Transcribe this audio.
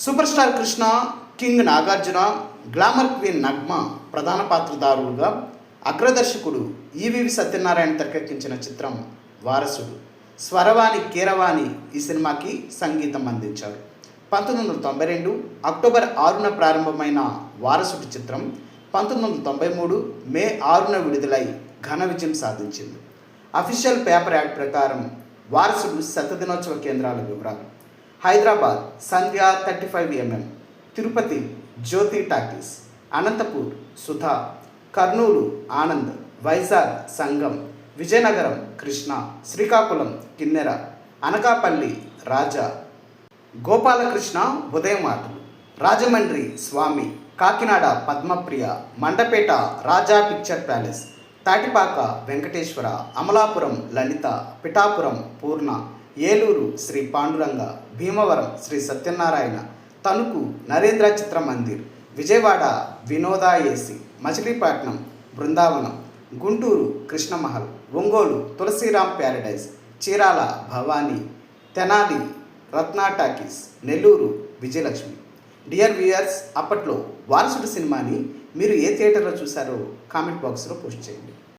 Super star Krishna king Nagarjuna glamour queen Nagma ప్రధాన పాత్రదారులుగా అగ్రదర్శకుడు ఈవివి సత్యనారాయణ తెరకెక్కించిన చిత్రం వారసుడు. స్వరవాణి కీరవాణి ఈ సినిమాకి సంగీతం అందించారు పంతొమ్మిది వందల తొంభై రెండు అక్టోబర్ ఆరున ప్రారంభమైన వారసుడు చిత్రం పంతొమ్మిది వందల తొంభై మూడు మే ఆరున విడుదలై ఘన విజయం సాధించింది. అఫీషియల్ పేపర్ యాక్ట్ ప్రకారం వారసుడు శతదినోత్సవ కేంద్రాల వివరాలు. Hyderabad Sandhya thirty five MM Tirupati Jyothi talkies Anantapur Sudha Kurnool Anand Vizag Sangam Vizianagaram Krishna Srikakulam Kinnera Anakapalli Raja Gopalakrishna ఉదయమాటలు Rajahmundry Swamy Kakinada Padmapriya Mandapeta Raja picture palace Tatipaka Venkateswara Amalapuram Lalitha Pithapuram Purna Eluru Sri Panduranga Bhimavaram Sri Satyanarayana Tanuku Narendra Chitra Mandir Vijayawada Vinoda AC Machilipatnam Brindavanam Guntur Krishnamahal Ongole Tulasiram paradise Chirala Bhavani Tenali Ratna talkies Nellore Vijayalakshmi. Dear viewers అప్పట్లో వారసుడు సినిమాని మీరు ఏ థియేటర్లో చూసారో comment బాక్స్లో post చేయండి.